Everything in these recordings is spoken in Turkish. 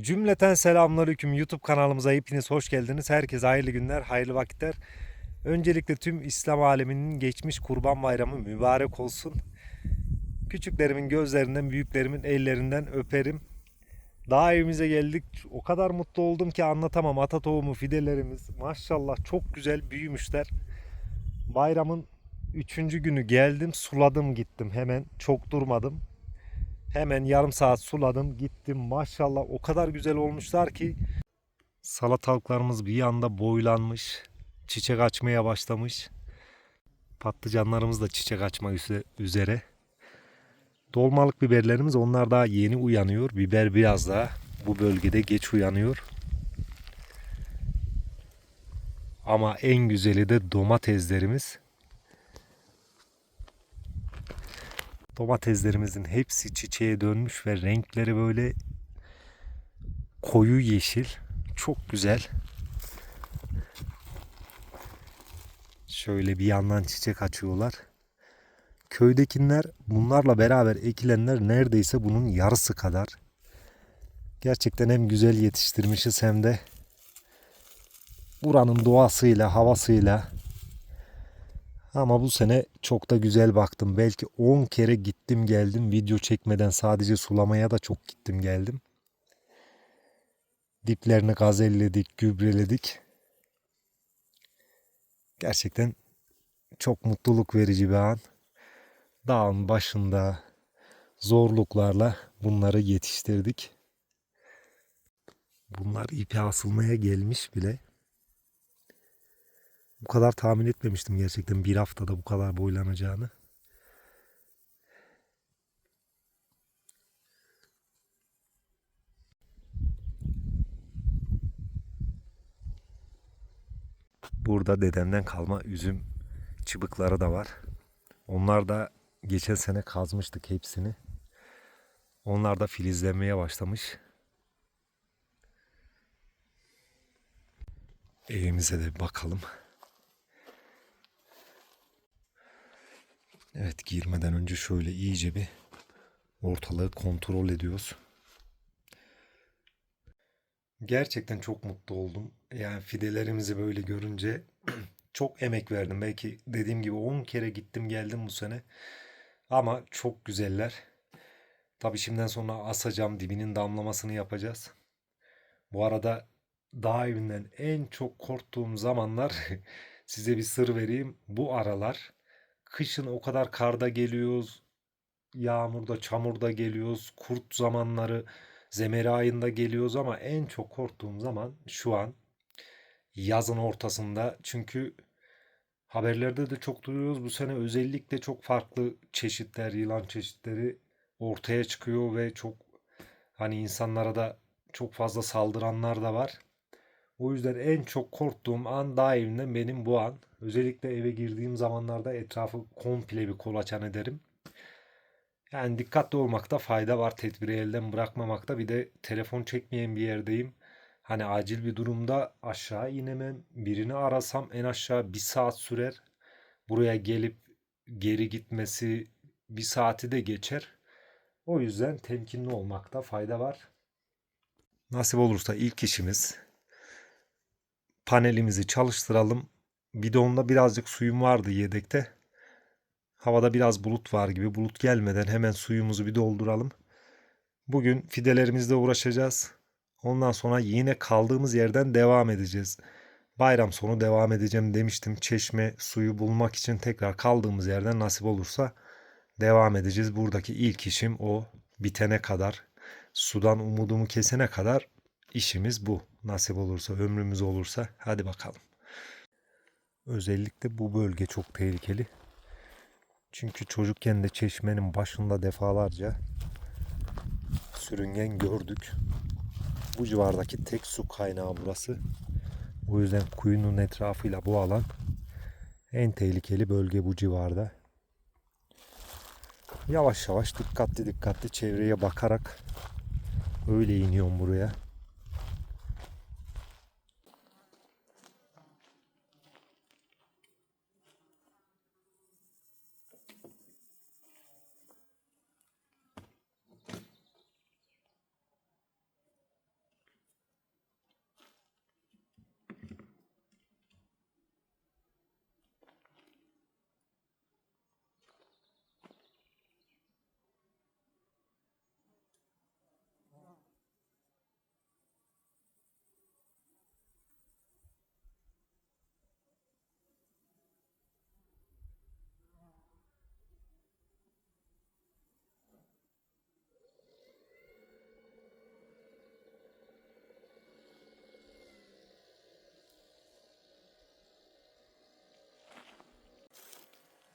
Cümleten selamünaleyküm YouTube kanalımıza hepiniz hoş geldiniz. Herkese hayırlı günler, hayırlı vakitler. Öncelikle tüm İslam aleminin geçmiş Kurban Bayramı mübarek olsun. Küçüklerimin gözlerinden, büyüklerimin ellerinden öperim. Daha evimize geldik. O kadar mutlu oldum ki anlatamam. Ata tohumu fidelerimiz maşallah çok güzel büyümüşler. Bayramın üçüncü günü geldim, suladım gittim hemen. Çok durmadım. Hemen yarım saat suladım gittim. Maşallah o kadar güzel olmuşlar ki salatalıklarımız bir anda boylanmış. Çiçek açmaya başlamış. Patlıcanlarımız da çiçek açmak üze- üzere. Dolmalık biberlerimiz onlar daha yeni uyanıyor. Biber biraz daha bu bölgede geç uyanıyor. Ama en güzeli de domateslerimiz. Domateslerimizin hepsi çiçeğe dönmüş ve renkleri böyle koyu yeşil. Çok güzel. Şöyle bir yandan çiçek açıyorlar. Köydekiler bunlarla beraber ekilenler neredeyse bunun yarısı kadar. Gerçekten hem güzel yetiştirmişiz hem de buranın doğasıyla, havasıyla ama bu sene çok da güzel baktım. Belki 10 kere gittim geldim. Video çekmeden sadece sulamaya da çok gittim geldim. Diplerini gazelledik, gübreledik. Gerçekten çok mutluluk verici bir an. Dağın başında zorluklarla bunları yetiştirdik. Bunlar ipe asılmaya gelmiş bile. Bu kadar tahmin etmemiştim gerçekten bir haftada bu kadar boylanacağını. Burada dedemden kalma üzüm çıbıkları da var. Onlar da geçen sene kazmıştık hepsini. Onlar da filizlenmeye başlamış. Evimize de bakalım. Evet girmeden önce şöyle iyice bir ortalığı kontrol ediyoruz. Gerçekten çok mutlu oldum. Yani fidelerimizi böyle görünce çok emek verdim. Belki dediğim gibi 10 kere gittim geldim bu sene. Ama çok güzeller. Tabii şimdiden sonra asacağım dibinin damlamasını yapacağız. Bu arada dağ evinden en çok korktuğum zamanlar size bir sır vereyim. Bu aralar kışın o kadar karda geliyoruz, yağmurda, çamurda geliyoruz, kurt zamanları, zemeri ayında geliyoruz ama en çok korktuğum zaman şu an yazın ortasında. Çünkü haberlerde de çok duyuyoruz. Bu sene özellikle çok farklı çeşitler, yılan çeşitleri ortaya çıkıyor ve çok hani insanlara da çok fazla saldıranlar da var. O yüzden en çok korktuğum an dağ evinden benim bu an. Özellikle eve girdiğim zamanlarda etrafı komple bir kolaçan ederim. Yani dikkatli olmakta fayda var. Tedbiri elden bırakmamakta. Bir de telefon çekmeyen bir yerdeyim. Hani acil bir durumda aşağı inemem. Birini arasam en aşağı bir saat sürer. Buraya gelip geri gitmesi bir saati de geçer. O yüzden temkinli olmakta fayda var. Nasip olursa ilk işimiz panelimizi çalıştıralım. Bidonda birazcık suyum vardı yedekte. Havada biraz bulut var gibi. Bulut gelmeden hemen suyumuzu bir dolduralım. Bugün fidelerimizle uğraşacağız. Ondan sonra yine kaldığımız yerden devam edeceğiz. Bayram sonu devam edeceğim demiştim. Çeşme suyu bulmak için tekrar kaldığımız yerden nasip olursa devam edeceğiz. Buradaki ilk işim o. Bitene kadar, sudan umudumu kesene kadar işimiz bu. Nasip olursa, ömrümüz olursa hadi bakalım. Özellikle bu bölge çok tehlikeli. Çünkü çocukken de çeşmenin başında defalarca sürüngen gördük. Bu civardaki tek su kaynağı burası. O yüzden kuyunun etrafıyla bu alan en tehlikeli bölge bu civarda. Yavaş yavaş dikkatli dikkatli çevreye bakarak öyle iniyorum buraya.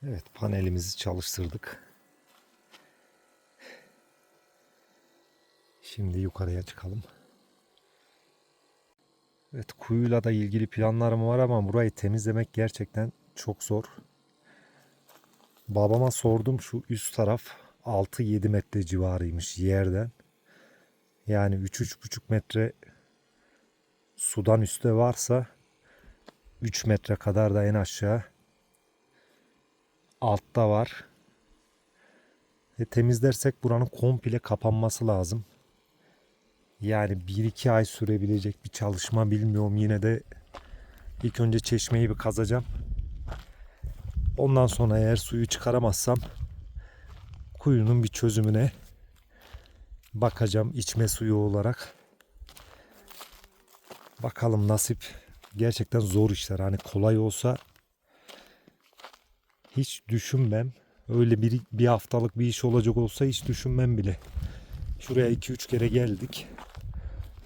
Evet panelimizi çalıştırdık. Şimdi yukarıya çıkalım. Evet kuyuyla da ilgili planlarım var ama burayı temizlemek gerçekten çok zor. Babama sordum şu üst taraf 6-7 metre civarıymış yerden. Yani 3-3,5 metre sudan üstte varsa 3 metre kadar da en aşağı altta var. E, temizlersek buranın komple kapanması lazım. Yani 1-2 ay sürebilecek bir çalışma bilmiyorum. Yine de ilk önce çeşmeyi bir kazacağım. Ondan sonra eğer suyu çıkaramazsam kuyunun bir çözümüne bakacağım içme suyu olarak. Bakalım nasip. Gerçekten zor işler. Hani kolay olsa hiç düşünmem. Öyle bir, bir haftalık bir iş olacak olsa hiç düşünmem bile. Şuraya 2-3 kere geldik.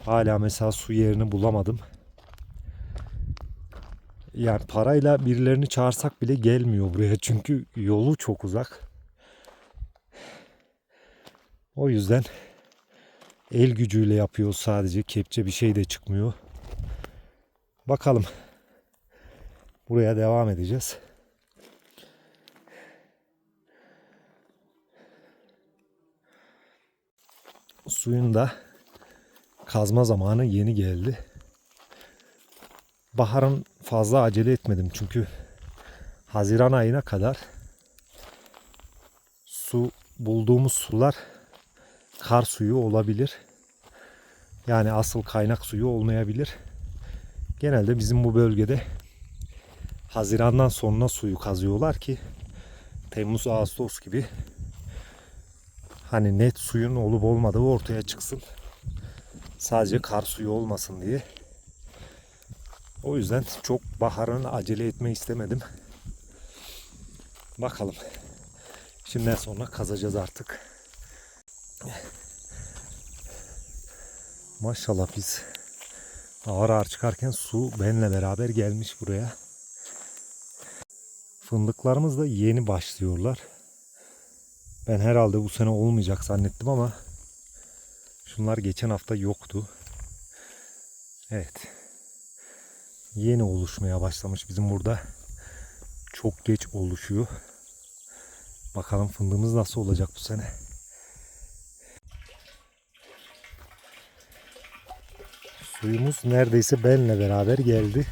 Hala mesela su yerini bulamadım. Yani parayla birilerini çağırsak bile gelmiyor buraya. Çünkü yolu çok uzak. O yüzden el gücüyle yapıyoruz sadece. Kepçe bir şey de çıkmıyor. Bakalım. Buraya devam edeceğiz. Suyun da kazma zamanı yeni geldi. Baharın fazla acele etmedim çünkü Haziran ayına kadar su bulduğumuz sular kar suyu olabilir. Yani asıl kaynak suyu olmayabilir. Genelde bizim bu bölgede Haziran'dan sonra suyu kazıyorlar ki Temmuz Ağustos gibi hani net suyun olup olmadığı ortaya çıksın. Sadece kar suyu olmasın diye. O yüzden çok baharın acele etme istemedim. Bakalım. Şimdiden sonra kazacağız artık. Maşallah biz ağır ağır çıkarken su benle beraber gelmiş buraya. Fındıklarımız da yeni başlıyorlar. Ben herhalde bu sene olmayacak zannettim ama şunlar geçen hafta yoktu. Evet. Yeni oluşmaya başlamış bizim burada. Çok geç oluşuyor. Bakalım fındığımız nasıl olacak bu sene. Suyumuz neredeyse benle beraber geldi.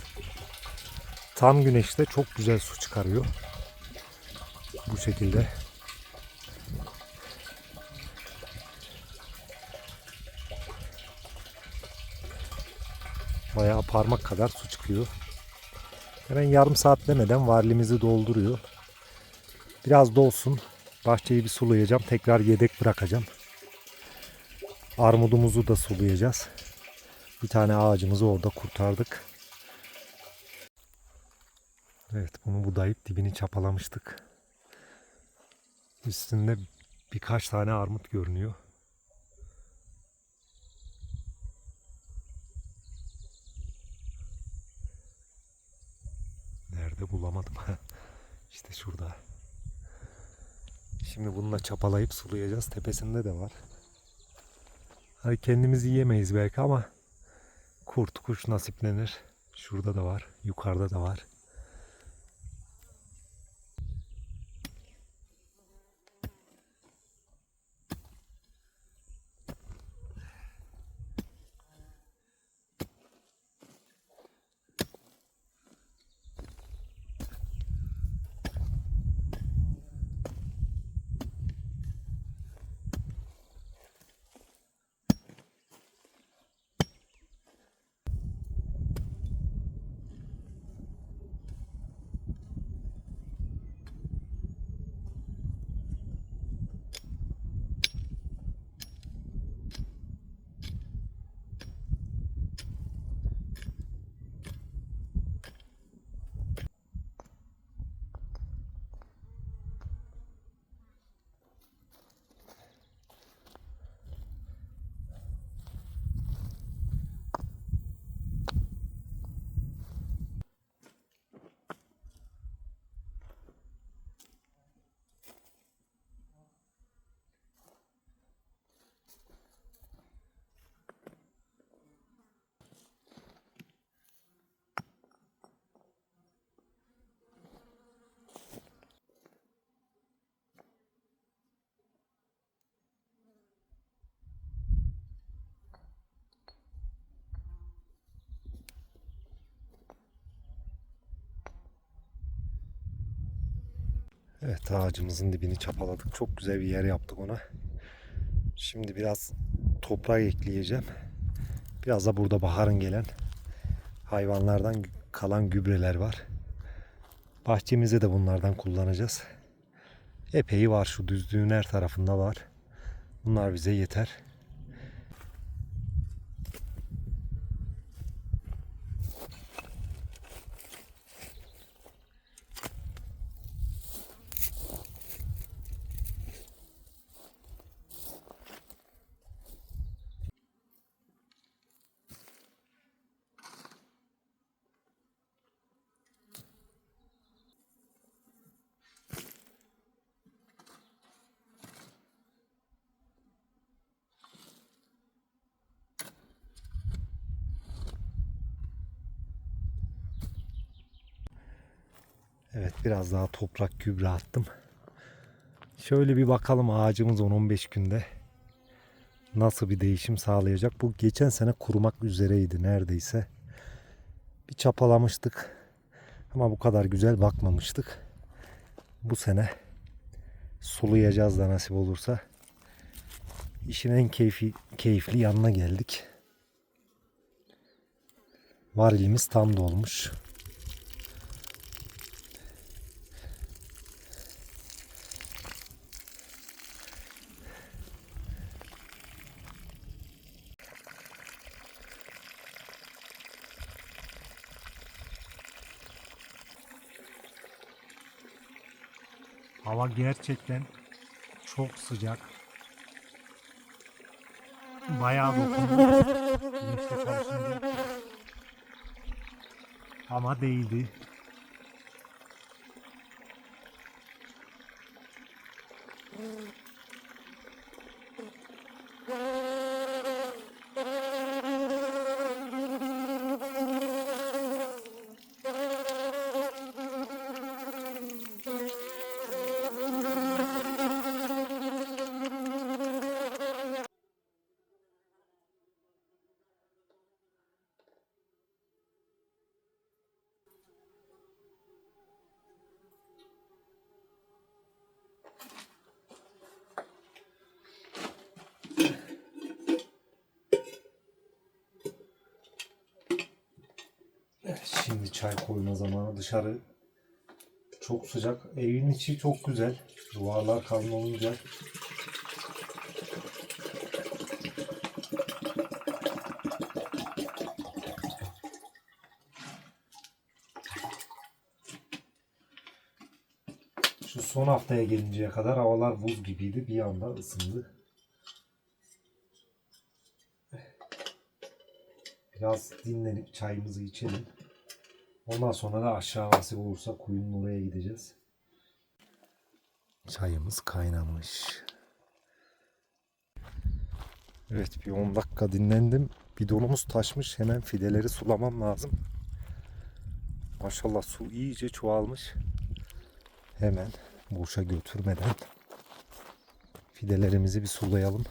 Tam güneşte çok güzel su çıkarıyor. Bu şekilde. Bayağı parmak kadar su çıkıyor. Hemen yarım saat demeden varlimizi dolduruyor. Biraz dolsun. Bahçeyi bir sulayacağım. Tekrar yedek bırakacağım. Armudumuzu da sulayacağız. Bir tane ağacımızı orada kurtardık. Evet bunu budayıp dibini çapalamıştık. Üstünde birkaç tane armut görünüyor. Nerede bulamadım. işte şurada. Şimdi bununla çapalayıp sulayacağız. Tepesinde de var. Hani kendimiz yiyemeyiz belki ama kurt kuş nasiplenir. Şurada da var. Yukarıda da var. Evet ağacımızın dibini çapaladık. Çok güzel bir yer yaptık ona. Şimdi biraz toprak ekleyeceğim. Biraz da burada baharın gelen hayvanlardan kalan gübreler var. Bahçemize de bunlardan kullanacağız. Epey var şu düzlüğün her tarafında var. Bunlar bize yeter. Evet biraz daha toprak gübre attım. Şöyle bir bakalım ağacımız 10-15 günde nasıl bir değişim sağlayacak. Bu geçen sene kurumak üzereydi neredeyse. Bir çapalamıştık. Ama bu kadar güzel bakmamıştık. Bu sene sulayacağız da nasip olursa. İşin en keyfi, keyifli yanına geldik. Varilimiz tam dolmuş. Hava gerçekten çok sıcak. Bayağı dokundu. Ama değildi. Şimdi çay koyma zamanı dışarı çok sıcak. Evin içi çok güzel. Duvarlar kalın olunca Şu son haftaya gelinceye kadar havalar buz gibiydi. Bir anda ısındı. Biraz dinlenip çayımızı içelim. Ondan sonra da aşağı nasip olursa kuyunun oraya gideceğiz. Çayımız kaynamış. Evet bir 10 dakika dinlendim. Bidonumuz taşmış. Hemen fideleri sulamam lazım. Maşallah su iyice çoğalmış. Hemen boşa götürmeden fidelerimizi bir sulayalım.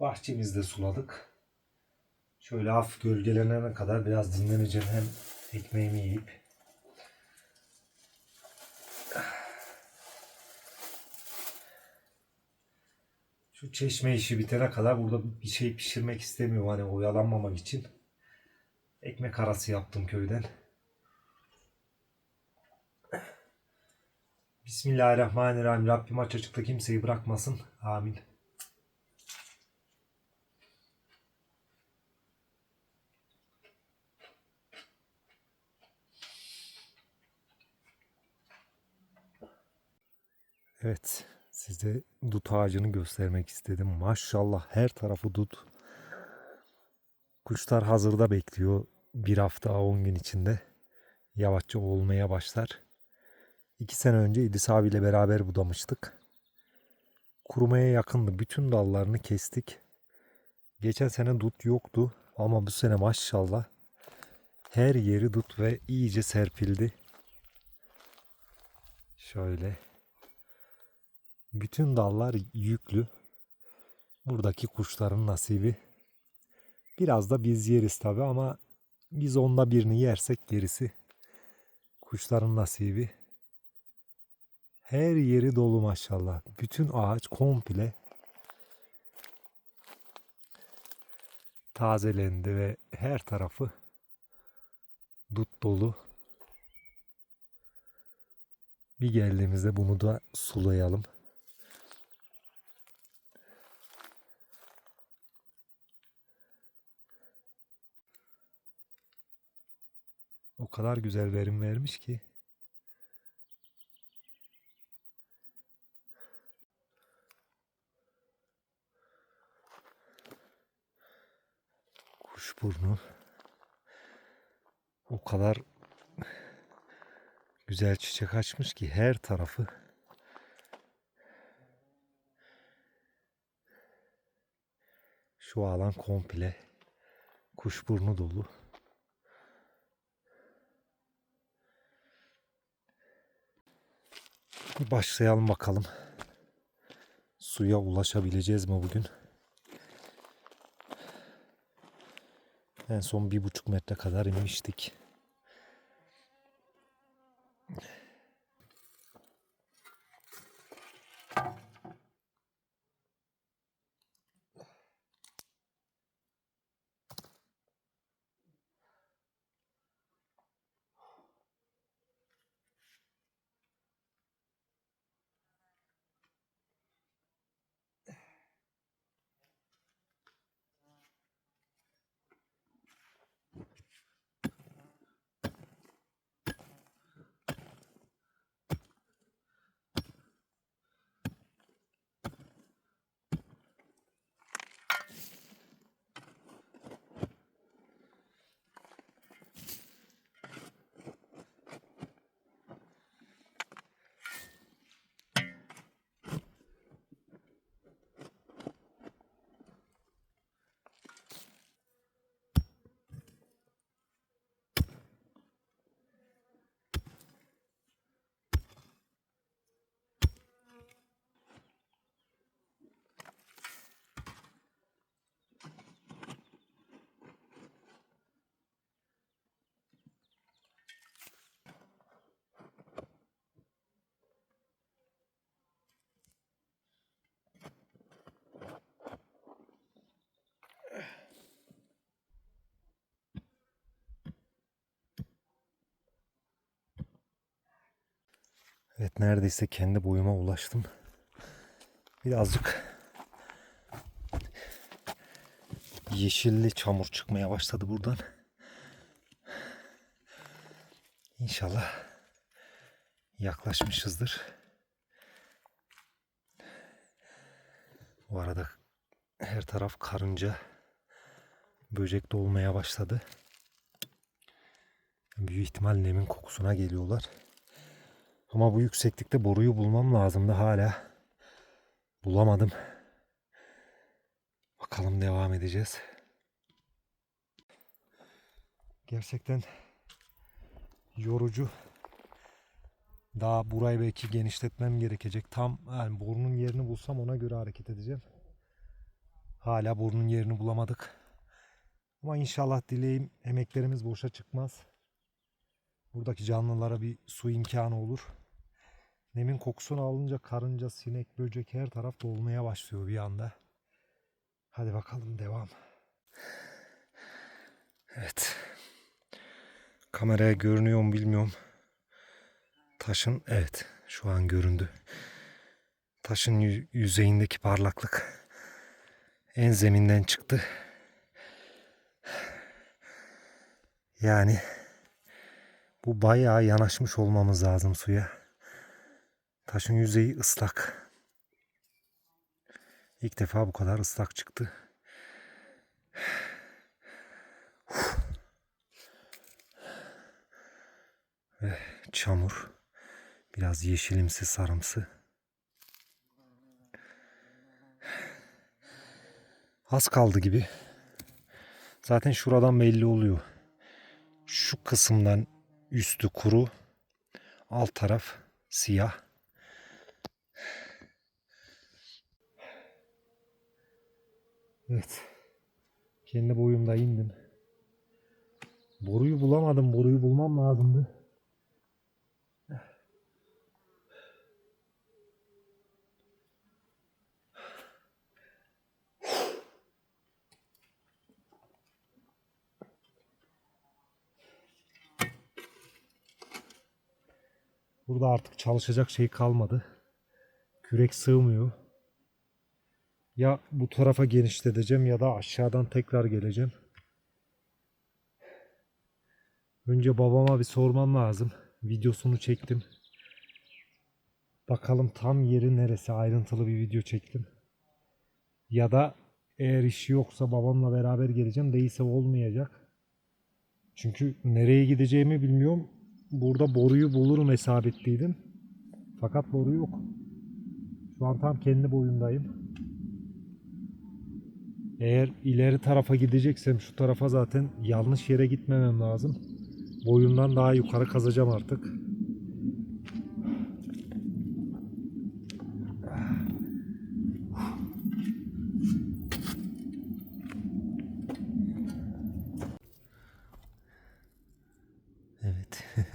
Bahçemizde suladık. Şöyle hafif gölgelenene kadar biraz dinleneceğim hem ekmeğimi yiyip. Şu çeşme işi bitene kadar burada bir şey pişirmek istemiyorum hani oyalanmamak için. Ekmek arası yaptım köyden. Bismillahirrahmanirrahim. Rabbim aç açıkta kimseyi bırakmasın. Amin. Evet, size dut ağacını göstermek istedim. Maşallah her tarafı dut. Kuşlar hazırda bekliyor. Bir hafta 10 gün içinde yavaşça olmaya başlar. İki sene önce İdris abiyle beraber budamıştık. Kurumaya yakındı. Bütün dallarını kestik. Geçen sene dut yoktu ama bu sene maşallah her yeri dut ve iyice serpildi. Şöyle. Bütün dallar yüklü. Buradaki kuşların nasibi. Biraz da biz yeriz tabi ama biz onda birini yersek gerisi kuşların nasibi. Her yeri dolu maşallah. Bütün ağaç komple tazelendi ve her tarafı dut dolu. Bir geldiğimizde bunu da sulayalım. O kadar güzel verim vermiş ki. Kuşburnu o kadar güzel çiçek açmış ki her tarafı şu alan komple kuşburnu dolu. Başlayalım bakalım. Suya ulaşabileceğiz mi bugün? En son bir buçuk metre kadar inmiştik. Evet neredeyse kendi boyuma ulaştım. Birazcık yeşilli çamur çıkmaya başladı buradan. İnşallah yaklaşmışızdır. Bu arada her taraf karınca, böcek dolmaya başladı. Büyük ihtimal nemin kokusuna geliyorlar. Ama bu yükseklikte boruyu bulmam lazımdı hala. Bulamadım. Bakalım devam edeceğiz. Gerçekten yorucu. Daha burayı belki genişletmem gerekecek. Tam yani borunun yerini bulsam ona göre hareket edeceğim. Hala burnun yerini bulamadık. Ama inşallah dileğim emeklerimiz boşa çıkmaz. Buradaki canlılara bir su imkanı olur. Nemin kokusunu alınca karınca, sinek, böcek her taraf dolmaya başlıyor bir anda. Hadi bakalım devam. Evet. Kameraya görünüyor mu bilmiyorum. Taşın evet şu an göründü. Taşın yü- yüzeyindeki parlaklık en zeminden çıktı. Yani bu bayağı yanaşmış olmamız lazım suya. Taşın yüzeyi ıslak. İlk defa bu kadar ıslak çıktı. Ve çamur. Biraz yeşilimsi sarımsı. Az kaldı gibi. Zaten şuradan belli oluyor. Şu kısımdan üstü kuru, alt taraf siyah. Evet. Kendi boyumda indim. Boruyu bulamadım. Boruyu bulmam lazımdı. Burada artık çalışacak şey kalmadı. Kürek sığmıyor. Ya bu tarafa genişleteceğim ya da aşağıdan tekrar geleceğim. Önce babama bir sormam lazım. Videosunu çektim. Bakalım tam yeri neresi ayrıntılı bir video çektim. Ya da eğer işi yoksa babamla beraber geleceğim. Değilse olmayacak. Çünkü nereye gideceğimi bilmiyorum. Burada boruyu bulurum hesap ettiydim. Fakat boru yok. Şu an tam kendi boyundayım. Eğer ileri tarafa gideceksem şu tarafa zaten yanlış yere gitmemem lazım. Boyundan daha yukarı kazacağım artık. Evet.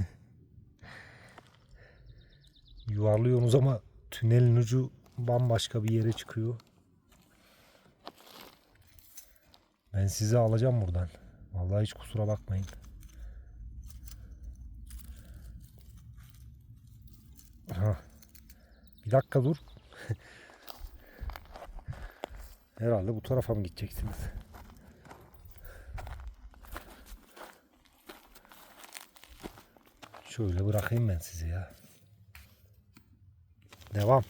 Yuvarlıyorsunuz ama tünelin ucu bambaşka bir yere çıkıyor. Ben sizi alacağım buradan. Vallahi hiç kusura bakmayın. Ha. Bir dakika dur. Herhalde bu tarafa mı gideceksiniz? Şöyle bırakayım ben sizi ya. Devam.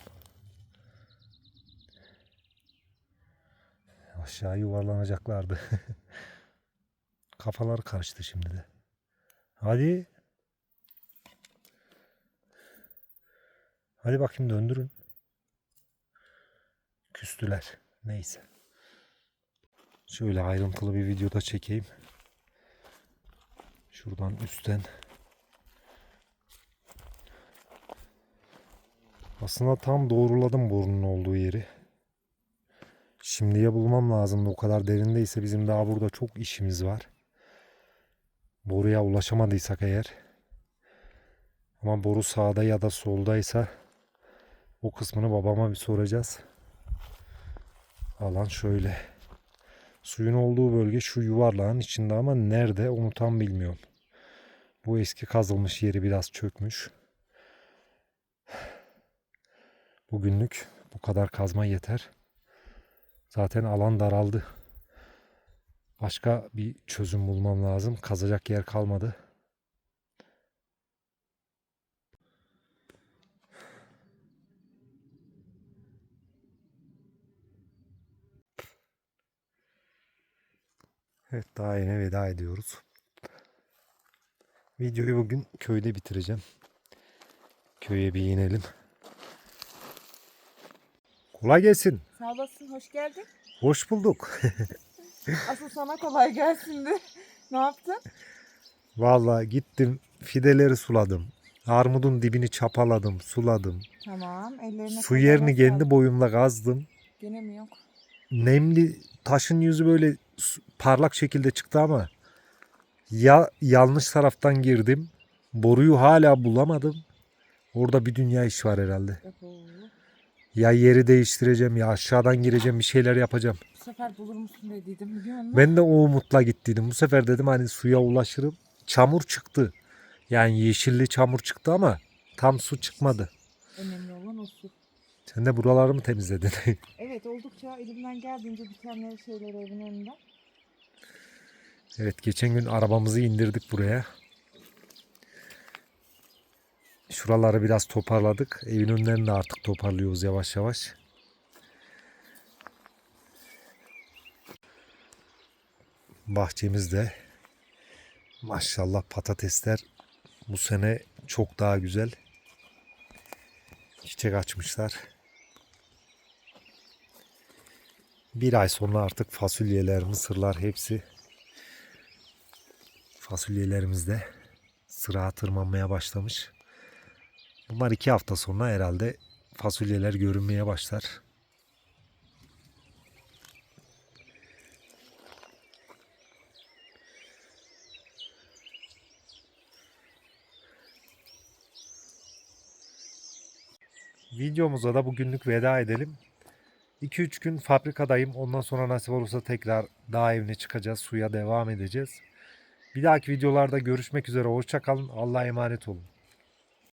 Aşağı yuvarlanacaklardı. Kafalar karıştı şimdi de. Hadi. Hadi bakayım döndürün. Küstüler. Neyse. Şöyle ayrıntılı bir videoda çekeyim. Şuradan üstten. Aslında tam doğruladım borunun olduğu yeri. Şimdiye bulmam lazımdı. O kadar derindeyse bizim daha burada çok işimiz var. Boruya ulaşamadıysak eğer. Ama boru sağda ya da soldaysa o kısmını babama bir soracağız. Alan şöyle. Suyun olduğu bölge şu yuvarlağın içinde ama nerede onu tam bilmiyorum. Bu eski kazılmış yeri biraz çökmüş. Bugünlük bu kadar kazma yeter. Zaten alan daraldı. Başka bir çözüm bulmam lazım. Kazacak yer kalmadı. Evet daha yine veda ediyoruz. Videoyu bugün köyde bitireceğim. Köye bir inelim. Kolay gelsin. Sağ olasın, hoş geldin. Hoş bulduk. Asıl sana kolay gelsin de. ne yaptın? Vallahi gittim fideleri suladım. Armudun dibini çapaladım, suladım. Tamam, ellerine Su yerini kendi boyumla kazdım. Gene mi yok? nemli taşın yüzü böyle parlak şekilde çıktı ama ya yanlış taraftan girdim. Boruyu hala bulamadım. Orada bir dünya iş var herhalde. Abo. Ya yeri değiştireceğim ya aşağıdan gireceğim bir şeyler yapacağım. Bu sefer bulur musun dediydim biliyor musun? Ben de o umutla gittiydim. Bu sefer dedim hani suya ulaşırım. Çamur çıktı. Yani yeşilli çamur çıktı ama tam su çıkmadı. Önemli olan o su. Sen de buraları mı temizledin? Evet oldukça elimden geldiğince dikenleri şeyleri evin önünden. evet geçen gün arabamızı indirdik buraya. Şuraları biraz toparladık. Evin önlerini de artık toparlıyoruz yavaş yavaş. Bahçemizde maşallah patatesler bu sene çok daha güzel. Çiçek açmışlar. Bir ay sonra artık fasulyeler, mısırlar hepsi fasulyelerimiz de sıra tırmanmaya başlamış. Bunlar iki hafta sonra herhalde fasulyeler görünmeye başlar. Videomuza da bugünlük veda edelim. 2-3 gün fabrikadayım. Ondan sonra nasip olursa tekrar dağ evine çıkacağız. Suya devam edeceğiz. Bir dahaki videolarda görüşmek üzere. Hoşçakalın. Allah'a emanet olun.